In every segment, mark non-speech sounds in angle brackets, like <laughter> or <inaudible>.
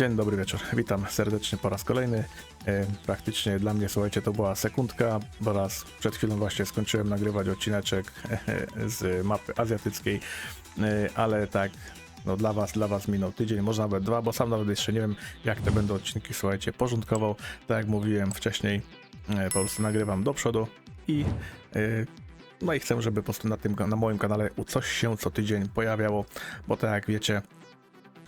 Dzień dobry wieczór. Witam serdecznie po raz kolejny. E, praktycznie dla mnie, słuchajcie, to była sekundka, bo raz przed chwilą właśnie skończyłem nagrywać odcineczek z mapy azjatyckiej, e, ale tak, no dla was, dla was minął tydzień, może nawet dwa, bo sam nawet jeszcze nie wiem, jak te będą odcinki, słuchajcie, porządkował. Tak jak mówiłem wcześniej, e, po prostu nagrywam do przodu i e, no i chcę, żeby po prostu na tym, na moim kanale coś się co tydzień pojawiało, bo tak jak wiecie,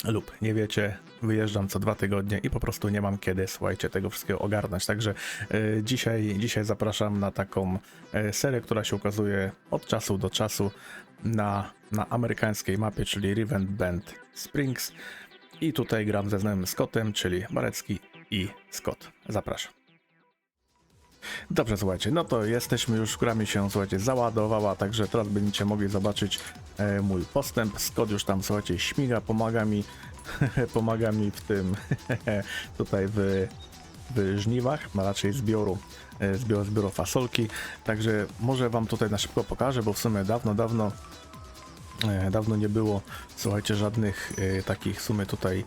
lub nie wiecie, wyjeżdżam co dwa tygodnie i po prostu nie mam kiedy, słuchajcie, tego wszystkiego ogarnąć. Także e, dzisiaj, dzisiaj zapraszam na taką e, serię, która się ukazuje od czasu do czasu na, na amerykańskiej mapie, czyli Riven Bend Springs. I tutaj gram ze znajomym Scottem, czyli Barecki i Scott. Zapraszam. Dobrze, słuchajcie, no to jesteśmy już, gra mi się, słuchajcie, załadowała, także teraz będziecie mogli zobaczyć e, mój postęp. Scott już tam, słuchajcie, śmiga, pomaga mi, <laughs> pomaga mi w tym, <laughs> tutaj w, w żniwach, a raczej zbioru, e, zbioru, fasolki. Także może wam tutaj na szybko pokażę, bo w sumie dawno, dawno E, Dawno nie było, słuchajcie, żadnych e, takich w sumie tutaj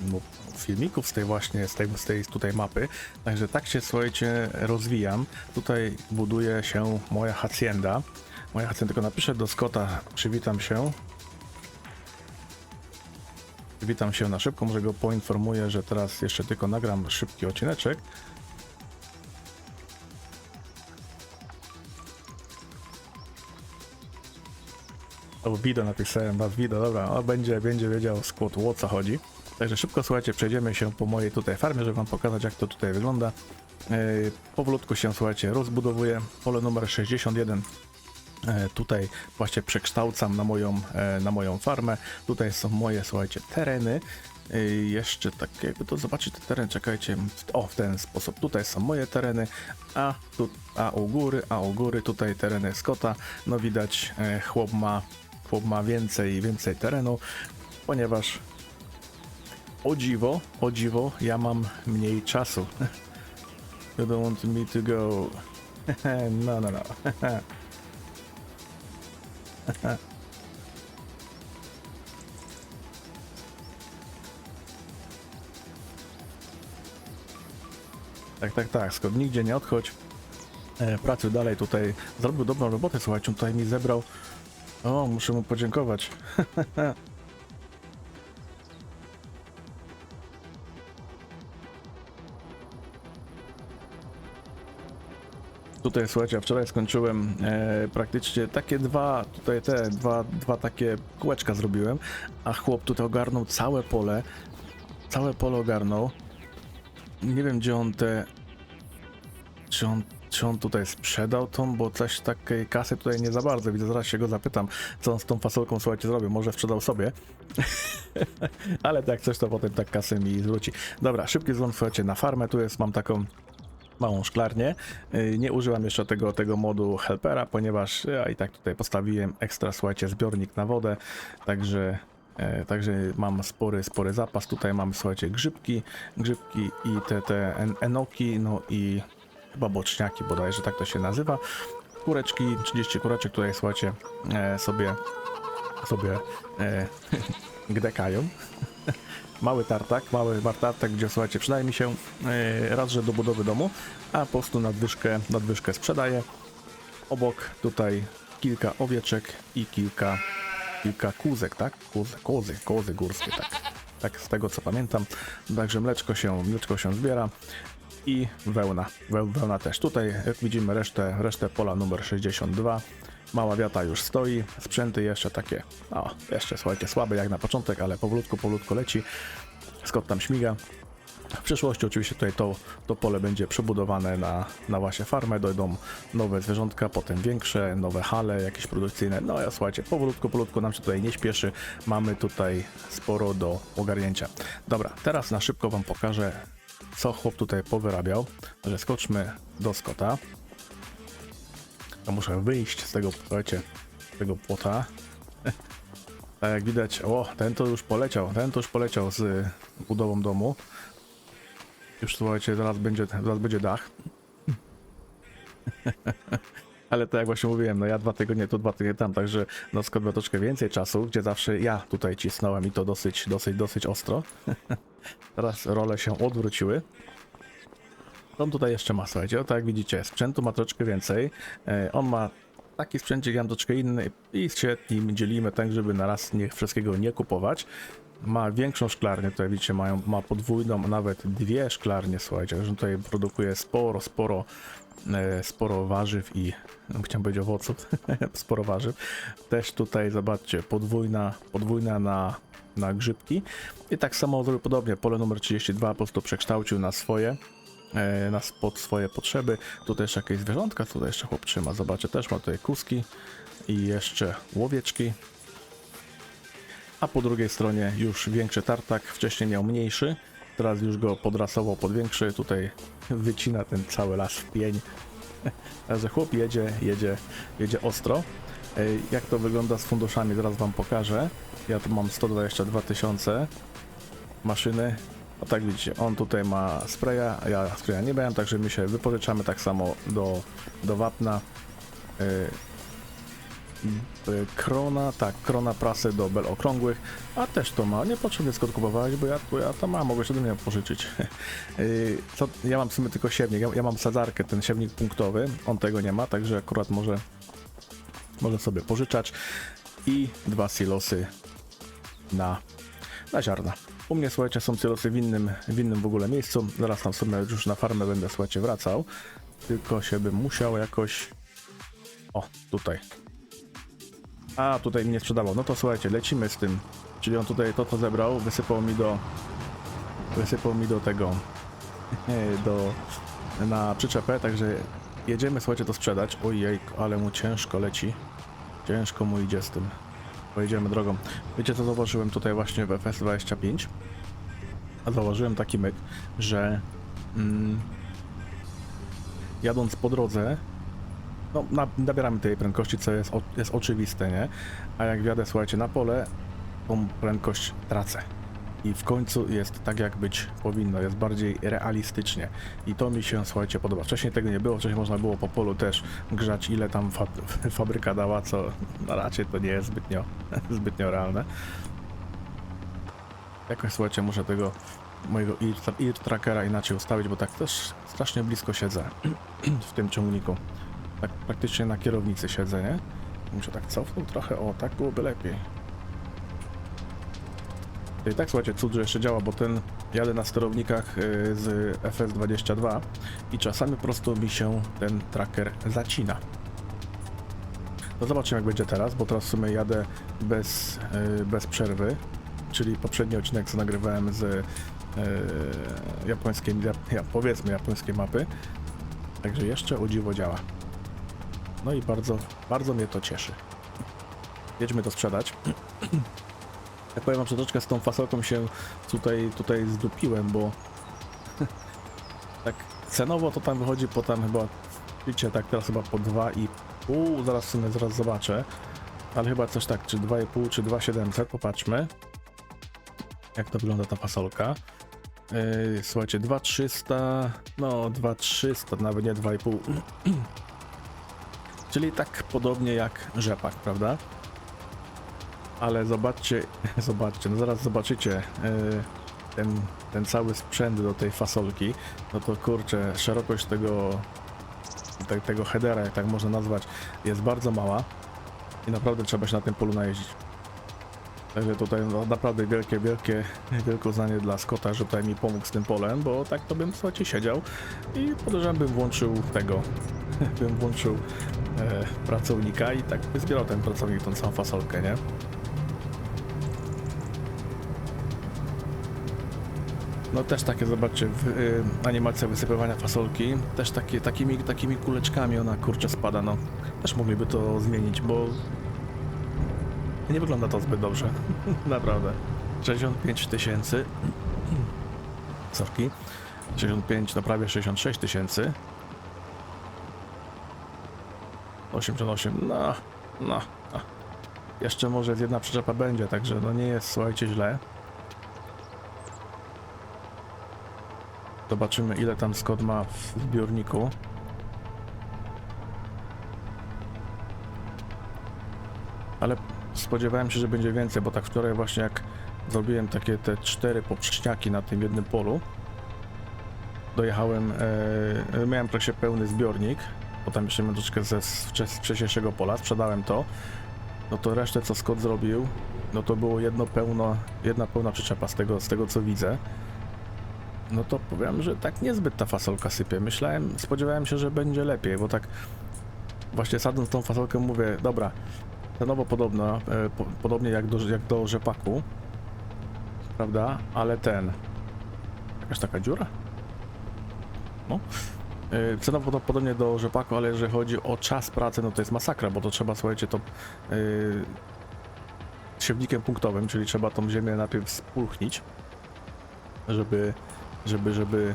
no, filmików z tej właśnie, z tej, z tej tutaj mapy. Także tak się, słuchajcie, rozwijam. Tutaj buduje się moja hacienda. Moja hacienda, tylko napiszę do Scotta, przywitam się. Przywitam się na szybko, może go poinformuję, że teraz jeszcze tylko nagram szybki odcineczek. O, Wido napisałem, was Wido, dobra, o, będzie, będzie wiedział skład o co chodzi. Także szybko, słuchajcie, przejdziemy się po mojej tutaj farmie, żeby wam pokazać, jak to tutaj wygląda. Yy, powolutku się, słuchajcie, rozbudowuję. Pole numer 61 e, tutaj właśnie przekształcam na moją, e, na moją farmę. Tutaj są moje, słuchajcie, tereny. E, Jeszcze tak jakby to zobaczyć te tereny, czekajcie, o w ten sposób, tutaj są moje tereny, a, tu, a u góry, a u góry tutaj tereny Scotta, no widać e, chłop ma, chłop ma więcej, więcej terenu, ponieważ o dziwo, o dziwo, ja mam mniej czasu. You <laughs> don't want me to go. <laughs> no, no, no. <laughs> <laughs> Tak, tak, tak, Scott, nigdzie nie odchodź. E, pracuj dalej tutaj. Zrobił dobrą robotę, słuchajcie, on tutaj mi zebrał. O, muszę mu podziękować. <laughs> Tutaj słuchajcie, wczoraj skończyłem e, praktycznie takie dwa, tutaj te dwa, dwa takie kółeczka zrobiłem, a chłop tutaj ogarnął całe pole, całe pole ogarnął. Nie wiem gdzie on te, czy on, czy on tutaj sprzedał tą, bo coś takiej kasy tutaj nie za bardzo widzę, zaraz się go zapytam, co on z tą fasolką, słuchajcie, zrobił, może sprzedał sobie. <laughs> Ale tak coś to potem tak kasę mi zwróci. Dobra, szybki złom, słuchajcie, na farmę, tu jest, mam taką małą szklarnię. Yy, Nie użyłam jeszcze tego, tego modu helpera, ponieważ ja i tak tutaj postawiłem ekstra, słuchajcie, zbiornik na wodę, także e, Także mam spory, spory zapas. Tutaj mam, słuchajcie, grzybki, grzybki i te, te en- enoki, no i chyba boczniaki bodajże, tak to się nazywa. Kureczki, 30 kureczek tutaj, słuchajcie, e, sobie, sobie e, <laughs> gdekają. <laughs> Mały tartak, mały tartak, gdzie słuchajcie, przydaje mi się e, raz, że do budowy domu, a po prostu nadwyżkę, nadwyżkę sprzedaję. Obok tutaj kilka owieczek i kilka, kilka kózek, tak? Kozy, kozy, kozy górskie, tak. Tak z tego co pamiętam. Także mleczko się, mleczko się zbiera i wełna. Weł, wełna też. Tutaj jak widzimy resztę, resztę pola numer 62. Mała wiata już stoi, sprzęty jeszcze takie, o, jeszcze słuchajcie, słabe jak na początek, ale powolutku, powolutku leci. Scott tam śmiga. W przyszłości oczywiście tutaj to, to pole będzie przebudowane na, na właśnie farmę, dojdą nowe zwierzątka, potem większe, nowe hale jakieś produkcyjne. No ja słuchajcie, powolutku, powolutku nam się tutaj nie śpieszy. Mamy tutaj sporo do ogarnięcia. Dobra, teraz na szybko wam pokażę, co chłop tutaj powyrabiał. Że skoczmy do Scotta. Ja muszę wyjść z tego, słuchajcie, z tego płota. <laughs> Tak jak widać, o, ten to już poleciał, ten to już poleciał z budową domu. Już słuchajcie, zaraz będzie, zaraz będzie dach. <laughs> Ale to jak właśnie mówiłem, no ja dwa tygodnie tu, dwa tygodnie tam, także no ma troszkę więcej czasu, gdzie zawsze ja tutaj cisnąłem i to dosyć, dosyć, dosyć ostro. <laughs> Teraz role się odwróciły. On tutaj jeszcze ma, słuchajcie, o tak jak widzicie, sprzętu ma troszkę więcej. E, on ma taki sprzęcik, ja mam troszkę inny i się nim dzielimy tak, żeby na raz nie, wszystkiego nie kupować. Ma większą szklarnię, tutaj widzicie, mają, ma podwójną, nawet dwie szklarnie, słuchajcie, że tutaj produkuje sporo, sporo, e, sporo warzyw i, no, chciałem powiedzieć owoców, <laughs> sporo warzyw. Też tutaj, zobaczcie, podwójna, podwójna na, na grzybki. I tak samo zrobił podobnie, pole numer 32 po prostu przekształcił na swoje, e, na pod swoje potrzeby. Tutaj jeszcze jakieś zwierzątka, tutaj jeszcze chłop trzyma, zobaczcie, też ma tutaj kuski i jeszcze łowieczki. A po drugiej stronie już większy tartak, wcześniej miał mniejszy, teraz już go podrasował pod większy, tutaj wycina ten cały las w pień. <laughs> Także chłop jedzie, jedzie, jedzie ostro. Ej, Jak to wygląda z funduszami, zaraz wam pokażę. Ja tu mam 122 tysiące maszyny. Tak widzicie, on tutaj ma spraya, a ja spraya nie miałem, także my się wypożyczamy tak samo do, do wapna. Yy, y, krona, tak, krona prasy do bel okrągłych, a też to ma, niepotrzebnie skąd kupowałeś, bo ja, bo ja to mam, mogę się do mnie pożyczyć. <laughs> Co, ja mam w sumie tylko siewnik, ja, ja mam sadzarkę, ten siewnik punktowy, on tego nie ma, także akurat może, może sobie pożyczać i dwa silosy na, na ziarna. U mnie, słuchajcie, są silosy w innym, w innym w ogóle miejscu, zaraz tam w sumie już na farmę będę, słuchajcie, wracał, tylko się bym musiał jakoś, o, tutaj, a, tutaj mi nie sprzedawał. No to słuchajcie, lecimy z tym. Czyli on tutaj to, co zebrał, wysypał mi do... Wysypał mi do tego... <laughs> do... na przyczepę, także jedziemy, słuchajcie, to sprzedać. Ojej, ale mu ciężko leci. Ciężko mu idzie z tym. Pojedziemy drogą. Wiecie, co zauważyłem tutaj właśnie w FS25? A zauważyłem taki myk, że... Mm, jadąc po drodze, no, na, nabieramy tej prędkości, co jest, jest oczywiste, nie? A jak wjadę, słuchajcie, na pole, tą prędkość tracę. I w końcu jest tak, jak być powinno, jest bardziej realistycznie. I to mi się, słuchajcie, podoba. Wcześniej tego nie było, wcześniej można było po polu też grzać, ile tam fa <laughs> fabryka dała, co no, raczej to nie jest zbytnio, <laughs> zbytnio realne. Jakoś, słuchajcie, muszę tego mojego ear, ear trackera inaczej ustawić, bo tak też strasznie blisko siedzę <clears throat> w tym ciągniku tak praktycznie na kierownicy siedzę, nie? Muszę tak cofnąć trochę, o, tak byłoby lepiej. I tak, słuchajcie, cud, że jeszcze działa, bo ten jadę na sterownikach y, z FS22 i czasami po prostu mi się ten tracker zacina. No zobaczymy jak będzie teraz, bo teraz w sumie jadę bez, y, bez przerwy, czyli poprzedni odcinek co nagrywałem z y, japońskiej, ja, powiedzmy japońskiej mapy. Także jeszcze o dziwo działa. No i bardzo, bardzo mnie to cieszy. Jedźmy to sprzedać. <clears throat> Jak powiem że troszeczkę z tą fasolką się tutaj, tutaj zdupiłem, bo <laughs> tak cenowo to tam wychodzi po tam chyba, widzicie, tak teraz chyba po 2,5, zaraz w sumie zaraz zobaczę, ale chyba coś tak, czy 2,5, czy 2,700, popatrzmy, jak to wygląda ta fasolka. Yy, słuchajcie, 2,300, no 2,300, nawet nie 2,5. <clears throat> Czyli tak podobnie jak rzepak, prawda? Ale zobaczcie, <laughs> zobaczcie, no zaraz zobaczycie yy, ten, ten cały sprzęt do tej fasolki. No to kurczę, szerokość tego, te, tego headera, jak tak można nazwać, jest bardzo mała i naprawdę trzeba się na tym polu najeździć. Także tutaj no, naprawdę wielkie, wielkie, wielkie uznanie dla Scotta, że tutaj mi pomógł z tym polem, bo tak to bym słuchajcie siedział i podejrzewam bym włączył tego, <laughs> bym włączył e, pracownika i tak by zbierał ten pracownik tą całą fasolkę, nie? No też takie, zobaczcie, w, y, animacja wysypywania fasolki, też takie, takimi, takimi kuleczkami ona kurczę spada, no. Też mogliby to zmienić, bo nie wygląda to zbyt dobrze, <laughs> naprawdę. 65 tysięcy, <clears throat> sorki, 65, no prawie 66 tysięcy. 88, no, no, no. Jeszcze może jedna przyczepa będzie, także no nie jest, słuchajcie, źle. Zobaczymy ile tam Scott ma w zbiorniku. ale spodziewałem się, że będzie więcej, bo tak wczoraj właśnie jak zrobiłem takie te cztery poprzeczniaki na tym jednym polu, dojechałem, e, miałem praktycznie pełny zbiornik, bo tam jeszcze miałem troszeczkę ze wcześniejszego pola, sprzedałem to, no to resztę co Scott zrobił, no to było jedno pełno, jedna pełna przyczepa z tego, z tego co widzę. No to powiem, że tak niezbyt ta fasolka sypie. Myślałem, spodziewałem się, że będzie lepiej, bo tak właśnie sadząc tą fasolkę mówię, dobra, cenowo podobno, e, po, podobnie jak do, jak do rzepaku, prawda, ale ten, jakaś taka dziura? No. E, Cenowo podo- podobnie do rzepaku, ale jeżeli chodzi o czas pracy, no to jest masakra, bo to trzeba, słuchajcie, to yy, siewnikiem punktowym, czyli trzeba tą ziemię najpierw spulchnić, żeby, żeby, żeby,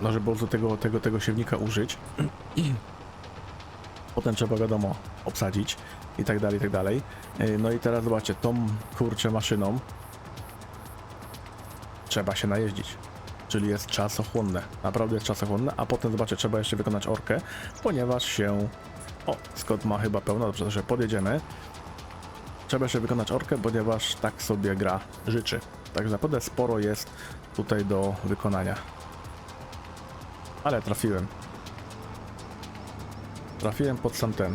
no żeby prostu tego, tego, tego siewnika użyć. <clears throat> Potem trzeba, wiadomo, obsadzić i tak dalej, i tak dalej. Yy, No i teraz zobaczcie, tą kurczę maszyną trzeba się najeździć czyli jest czasochłonne. Naprawdę jest czasochłonne, a potem zobaczcie, trzeba jeszcze wykonać orkę, ponieważ się... O, Scott ma chyba pełno, dobrze, że podjedziemy. Trzeba jeszcze wykonać orkę, ponieważ tak sobie gra życzy. Także naprawdę sporo jest tutaj do wykonania. Ale trafiłem. Trafiłem pod sam ten.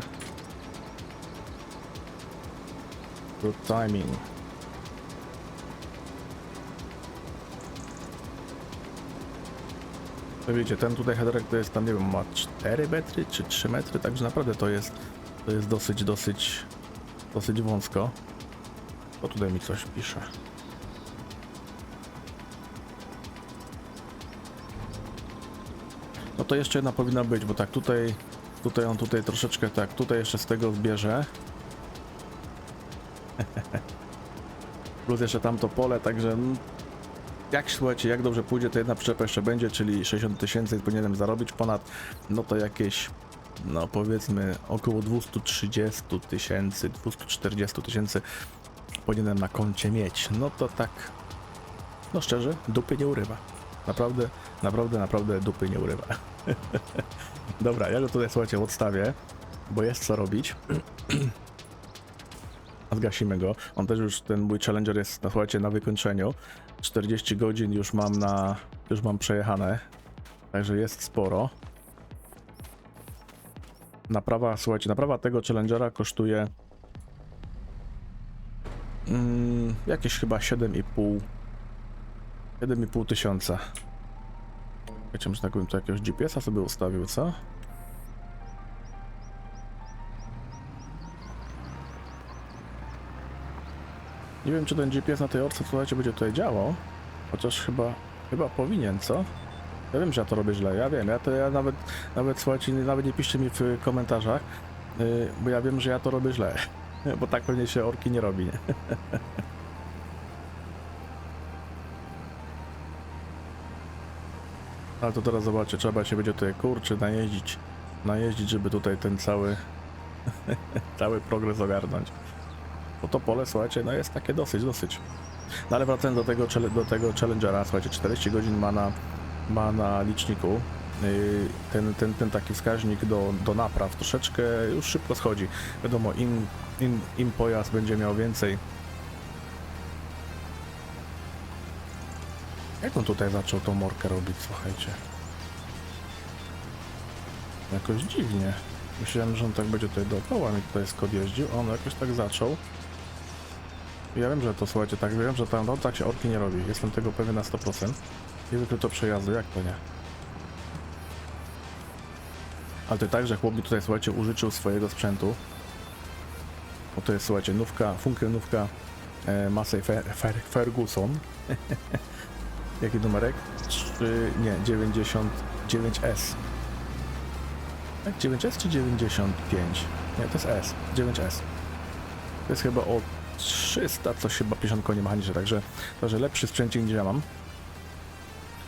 Good timing. To wiecie, ten tutaj headerek to jest tam, nie wiem, ma 4 metry czy 3 metry, także naprawdę to jest, to jest dosyć, dosyć, dosyć wąsko. O, tutaj mi coś pisze. To jeszcze jedna powinna być, bo tak tutaj, tutaj on tutaj troszeczkę tak, tutaj jeszcze z tego zbierze. <laughs> Plus jeszcze tamto pole, także mm, jak słuchajcie, jak dobrze pójdzie, to jedna przyczepa jeszcze będzie, czyli 60 tysięcy powinienem zarobić ponad, no to jakieś, no powiedzmy około 230 tysięcy, 240 tysięcy powinienem na koncie mieć. No to tak, no szczerze, dupy nie urywa. Naprawdę, naprawdę, naprawdę dupy nie urywa. <laughs> Dobra, ja go tutaj słuchajcie odstawię, bo jest co robić. <clears throat> Zgasimy go. On też już, ten mój challenger jest, no, słuchajcie, na wykończeniu. 40 godzin już mam na, już mam przejechane. Także jest sporo. Naprawa, słuchajcie, naprawa tego challengera kosztuje mm, jakieś chyba 7,5 7,5 tysiąca. Wiecie, że tak bym to jakiegoś GPS-a sobie ustawił, co? Nie wiem, czy ten GPS na tej orce, słuchajcie, będzie tutaj działał. Chociaż chyba, chyba powinien, co? Ja wiem, że ja to robię źle, ja wiem, ja to ja nawet, nawet słuchajcie, nawet nie piszcie mi w komentarzach, yy, bo ja wiem, że ja to robię źle. <laughs> Bo tak pewnie się orki nie robi, nie? <laughs> Ale to teraz zobaczcie, trzeba się będzie tutaj kurczę najeździć, najeździć, żeby tutaj ten cały, <laughs> cały progres ogarnąć. Bo to pole, słuchajcie, no jest takie dosyć, dosyć. No ale wracając do tego, do tego Challengera, słuchajcie, 40 godzin ma na, ma na liczniku. Yy, Ten, ten, ten taki wskaźnik do, do napraw troszeczkę już szybko schodzi. Wiadomo, im, im, im pojazd będzie miał więcej. Jak on tutaj zaczął tą morkę robić, słuchajcie? Jakoś dziwnie. Myślałem, że on tak będzie tutaj dookoła mi tutaj skod jeździł, on jakoś tak zaczął. Ja wiem, że to słuchajcie, tak wiem, że tam no, tak się orki nie robi. Jestem tego pewien na 100%. Nie wykryto przejazdu, jak to nie? Ale to tak, że chłop mi tutaj, słuchajcie, użyczył swojego sprzętu. Bo to jest, słuchajcie, nówka, funkcjonówka e, Massey Fer Fer Ferguson. <laughs> Jaki numerek? 3, nie, 99S. Tak, 9S czy 95? Nie, to jest S, 9S. To jest chyba o 300, coś chyba 50 koni mechaniczne, także, także lepszy sprzęcik niż ja mam.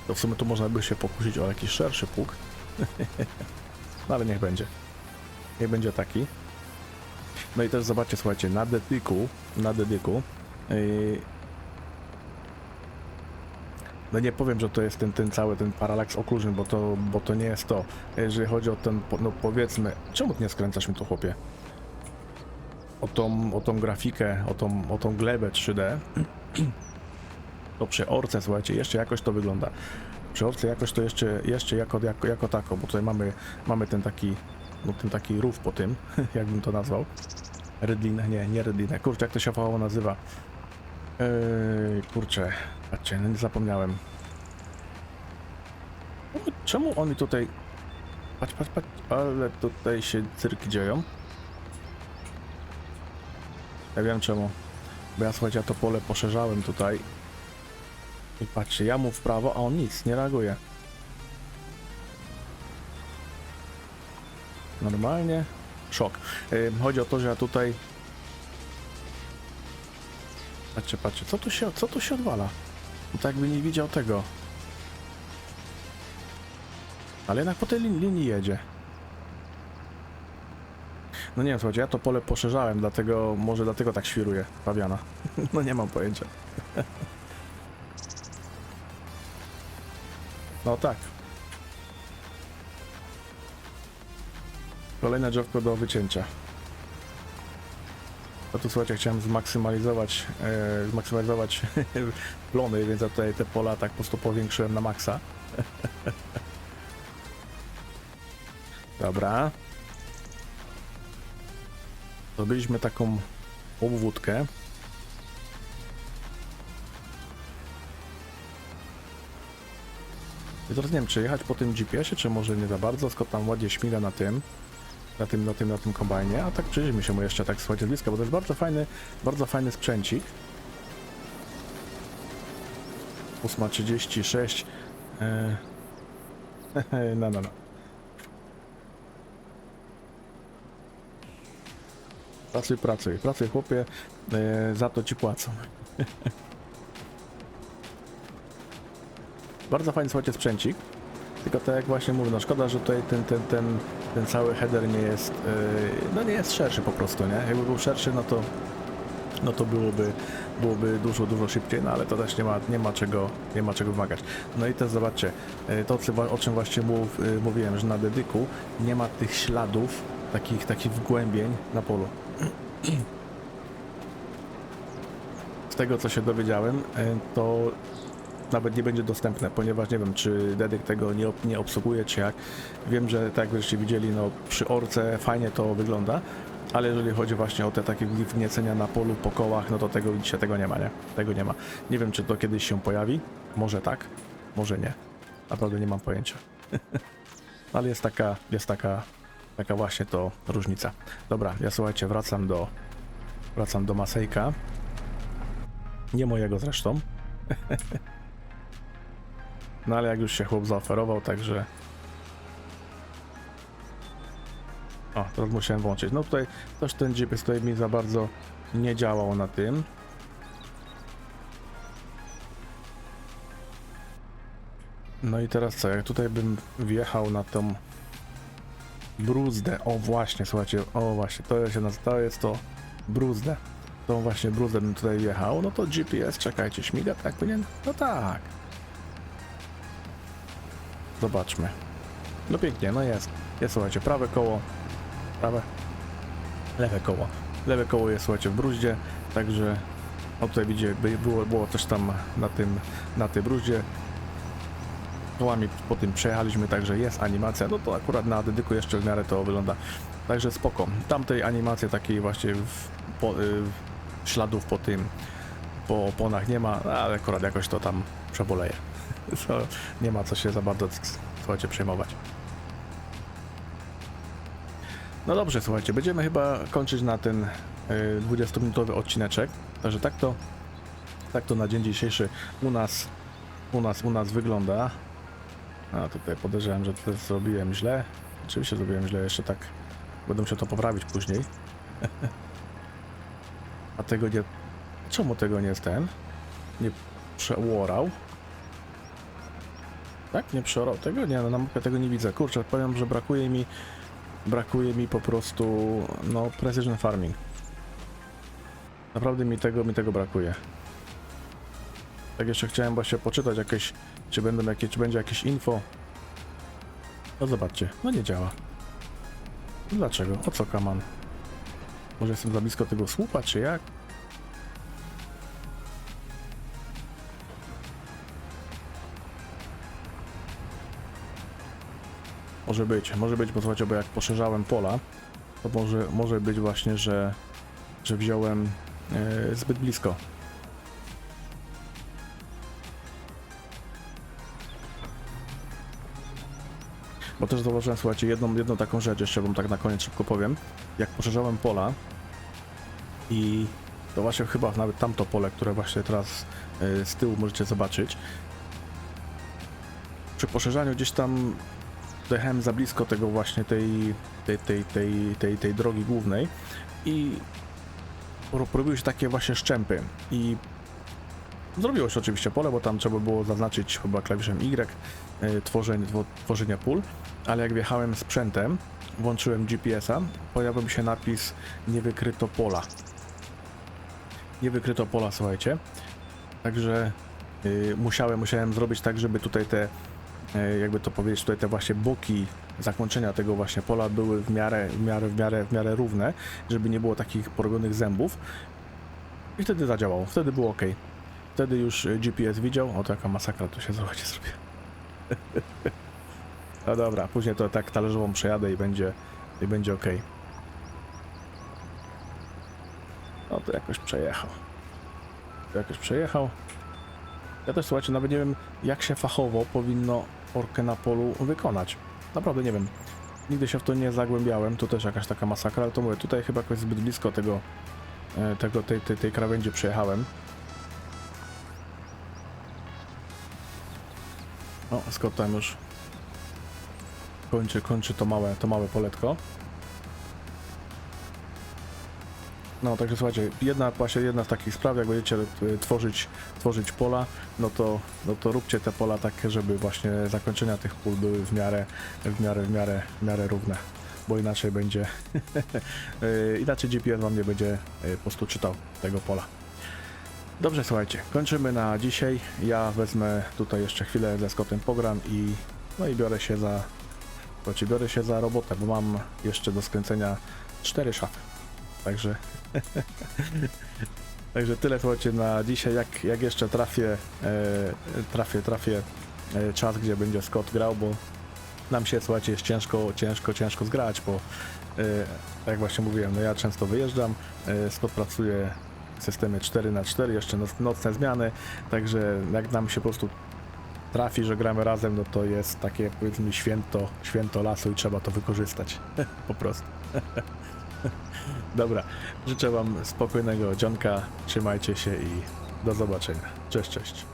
To w sumie tu można by się pokusić o jakiś szerszy pług. <laughs> no ale niech będzie. Niech będzie taki. No i też zobaczcie, słuchajcie, na dedyku, na dedyku, yy, no nie powiem, że to jest ten, ten cały ten paralax occlusion, bo to, bo to nie jest to. Jeżeli chodzi o ten, no powiedzmy, czemu nie skręcasz mi to chłopie? o tą, o tą grafikę, o tą, o tą glebę 3D, to przy orce, słuchajcie, jeszcze jakoś to wygląda. Przy orce jakoś to jeszcze, jeszcze jako, jako, jako tako, bo tutaj mamy, mamy ten taki, no ten taki rów po tym, <laughs> jakbym to nazwał. Rydlin, nie, nie Rydlin, kurczę, jak to się fachowo nazywa? Yy, kurczę, patrzcie, no zapomniałem. Czemu oni tutaj... Patrz, patrz, patrz, ale tutaj się cyrki dzieją. Ja wiem czemu. Bo ja słuchajcie, ja to pole poszerzałem tutaj. I patrzcie, ja mu w prawo, a on nic, nie reaguje. Normalnie. Szok. Chodzi o to, że ja tutaj... Patrzcie, patrzcie, co tu się, co tu się odwala? Tak jakby nie widział tego. Ale jednak po tej lin- linii jedzie. No nie wiem, słuchajcie, ja to pole poszerzałem, dlatego, może dlatego tak świruje Fabiana. <laughs> No nie mam pojęcia. <laughs> No tak. Kolejne drzewko do wycięcia. No tu słuchajcie, chciałem zmaksymalizować, e, zmaksymalizować <laughs> plony, więc ja tutaj te pola tak po prostu powiększyłem na maksa. <laughs> Dobra. Zrobiliśmy taką obwódkę. I teraz nie wiem, czy jechać po tym GPS-ie, czy może nie za bardzo, skoro tam ładnie śmiga na tym, na tym, na tym, na tym kombajnie, a tak przyjrzyjmy się mu jeszcze tak słuchajcie z bliska, bo to jest bardzo fajny, bardzo fajny sprzęcik. 8.36 e... <laughs> no, no, no. Pracuj, pracuj, pracuj chłopie, e, za to ci płacą. <laughs> Bardzo fajny, słuchajcie, sprzęcik. Tylko tak jak właśnie mówię, no szkoda, że tutaj ten, ten, ten, ten cały header nie jest, e, no nie jest szerszy po prostu, nie? Jakby był szerszy, no to, no to byłoby, byłoby dużo, dużo szybciej, no ale to też nie ma, nie ma czego, nie ma czego wymagać. No i też zobaczcie, e, to o czym właśnie mów, e, mówiłem, że na dedyku nie ma tych śladów, takich, takich wgłębień na polu. <clears throat> Z tego co się dowiedziałem, to nawet nie będzie dostępne, ponieważ nie wiem, czy Dedyk tego nie, nie obsługuje, czy jak. Wiem, że tak jak widzieli, no przy orce fajnie to wygląda, ale jeżeli chodzi właśnie o te takie wgniecenia na polu, po kołach, no to tego dzisiaj tego nie ma, nie? Tego nie ma. Nie wiem, czy to kiedyś się pojawi. Może tak, może nie. Naprawdę nie mam pojęcia. <laughs> ale jest taka, jest taka, taka właśnie to różnica. Dobra, ja słuchajcie, wracam do, wracam do Masejka. Nie mojego zresztą. <laughs> No ale jak już się chłop zaoferował, także... O, teraz musiałem włączyć. No tutaj też ten GPS tutaj mi za bardzo nie działał na tym. No i teraz co, jak tutaj bym wjechał na tą bruzdę, o właśnie, słuchajcie, o właśnie, to się nazywa, jest to bruzdę. Tą właśnie bruzdę bym tutaj wjechał, no to GPS, czekajcie, śmiga tak powinien? No tak. Zobaczmy. No pięknie, no jest. Jest, słuchajcie, prawe koło, prawe, lewe koło. Lewe koło jest, słuchajcie, w bruździe, także o tutaj widzicie, było, było coś tam na tym, na tej bruździe. Kołami po tym przejechaliśmy, także jest animacja, no to akurat na dedyku jeszcze w miarę to wygląda. Także spoko. Tamtej animacji takiej właśnie w, po, y, śladów po tym, po oponach nie ma, ale akurat jakoś to tam przeboleje. <laughs> To nie ma co się za bardzo, słuchajcie, przejmować. No dobrze, słuchajcie, będziemy chyba kończyć na ten y, 20-minutowy odcineczek. Także tak to, tak to na dzień dzisiejszy u nas, u nas, u nas wygląda. A tutaj podejrzewam, że to zrobiłem źle. Oczywiście zrobiłem źle, jeszcze tak będę musiał to poprawić później. <laughs> A tego nie... Czemu tego nie jest ten? Nie przełorał? Tak? Nie przeorał tego? Nie, no na mapie tego nie widzę. Kurczę, powiem, że brakuje mi brakuje mi po prostu no precision farming. Naprawdę mi tego mi tego brakuje. Tak jeszcze chciałem właśnie poczytać jakieś czy będą jakieś czy będzie jakieś info. No zobaczcie, no nie działa. Dlaczego? O co kaman? Może jestem za blisko tego słupa, czy jak? Może być, może być, bo słuchajcie, bo jak poszerzałem pola, to może, może być właśnie, że, że wziąłem e, zbyt blisko. Bo też zauważyłem, słuchajcie, jedną, jedną taką rzecz, jeszcze wam tak na koniec szybko powiem. Jak poszerzałem pola i to właśnie chyba nawet tamto pole, które właśnie teraz e, z tyłu możecie zobaczyć. Przy poszerzaniu gdzieś tam dojechałem za blisko tego właśnie tej, tej, tej, tej, tej, tej drogi głównej i ro- robiły się takie właśnie szczępy i zrobiło się oczywiście pole, bo tam trzeba było zaznaczyć chyba klawiszem Y y, tworzenie, two- tworzenie pól, ale jak wjechałem sprzętem, włączyłem GPS-a, pojawił się napis nie wykryto pola. Nie wykryto pola, słuchajcie. Także y, musiałem, musiałem zrobić tak, żeby tutaj te e, jakby to powiedzieć, tutaj te właśnie boki zakończenia tego właśnie pola były w miarę, w miarę, w miarę, w miarę równe, żeby nie było takich porobionych zębów. I wtedy zadziałało, wtedy było ok. Wtedy już e, GPS widział, o to masakra tu się zobaczcie zrobi. <laughs> No dobra, później to tak talerzową przejadę i będzie, i będzie ok. No to jakoś przejechał. To jakoś przejechał. Ja też słuchajcie, nawet nie wiem jak się fachowo powinno orkę na polu wykonać. Naprawdę nie wiem. Nigdy się w to nie zagłębiałem, tu też jakaś taka masakra, ale to mówię, tutaj chyba jakoś zbyt blisko tego, e, tego tej, tej, tej krawędzi przejechałem. O, Scott tam już kończy, kończy to małe, to małe poletko. No, także słuchajcie, jedna właśnie jedna z takich spraw, jak będziecie y, tworzyć, tworzyć pola, no to, no to róbcie te pola takie, żeby właśnie zakończenia tych pól były w miarę, w miarę, w miarę, w miarę równe, bo inaczej będzie, y, <laughs> inaczej GPS wam nie będzie y, po prostu czytał tego pola. Dobrze, słuchajcie, kończymy na dzisiaj. Ja wezmę tutaj jeszcze chwilę ze Scottem pogram i no i biorę się za, biorę się za robotę, bo mam jeszcze do skręcenia cztery szafy. Także <laughs> Także tyle słuchajcie na dzisiaj. Jak, jak jeszcze trafię, e, trafię, trafię e, czas, gdzie będzie Scott grał, bo nam się słuchajcie jest ciężko, ciężko, ciężko zgrać, bo e, jak właśnie mówiłem, no ja często wyjeżdżam, e, Scott pracuje w systemie 4 na 4 jeszcze noc, nocne zmiany, także jak nam się po prostu trafi, że gramy razem, no to jest takie powiedzmy święto, święto lasu i trzeba to wykorzystać <laughs> po prostu. <laughs> <laughs> Dobra, życzę Wam spokojnego dzionka, trzymajcie się i do zobaczenia. Cześć, cześć.